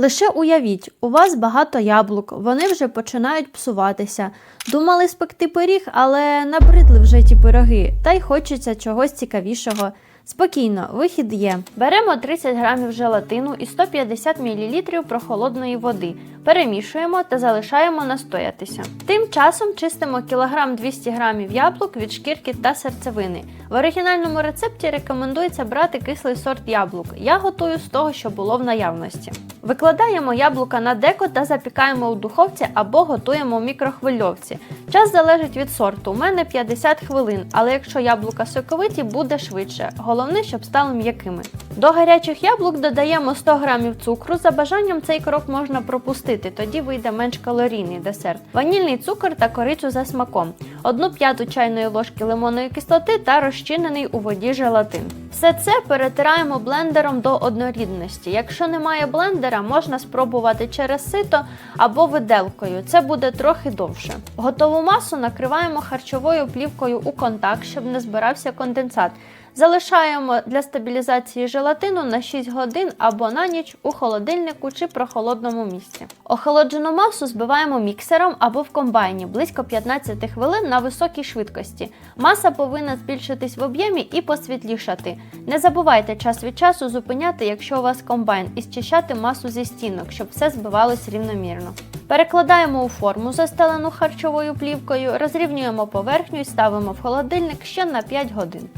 Лише уявіть, у вас багато яблук, вони вже починають псуватися. Думали спекти пиріг, але набридли вже ті пироги, та й хочеться чогось цікавішого. Спокійно, вихід є. Беремо 30 грамів желатину і 150 мл прохолодної води. Перемішуємо та залишаємо настоятися. Тим часом чистимо кілограм 200 грамів яблук від шкірки та серцевини. В оригінальному рецепті рекомендується брати кислий сорт яблук. Я готую з того, що було в наявності. Викладаємо яблука на деко та запікаємо у духовці або готуємо у мікрохвильовці. Час залежить від сорту. У мене 50 хвилин, але якщо яблука соковиті, буде швидше. Головне, щоб стали м'якими. До гарячих яблук додаємо 100 грамів цукру. За бажанням цей крок можна пропустити, тоді вийде менш калорійний десерт. Ванільний цукор та корицю за смаком, одну п'яту чайної ложки лимонної кислоти та розчинений у воді желатин. Все це перетираємо блендером до однорідності. Якщо немає блендера, можна спробувати через сито або виделкою. Це буде трохи довше. Готову масу накриваємо харчовою плівкою у контакт, щоб не збирався конденсат. Залишаємо для стабілізації желатину на 6 годин або на ніч у холодильнику чи прохолодному місці. Охолоджену масу збиваємо міксером або в комбайні близько 15 хвилин на високій швидкості. Маса повинна збільшитись в об'ємі і посвітлішати. Не забувайте час від часу зупиняти, якщо у вас комбайн, і зчищати масу зі стінок, щоб все збивалось рівномірно. Перекладаємо у форму, застелену харчовою плівкою, розрівнюємо поверхню і ставимо в холодильник ще на 5 годин.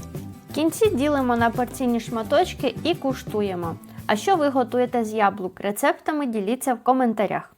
Кінці ділимо на порційні шматочки і куштуємо. А що ви готуєте з яблук? Рецептами діліться в коментарях.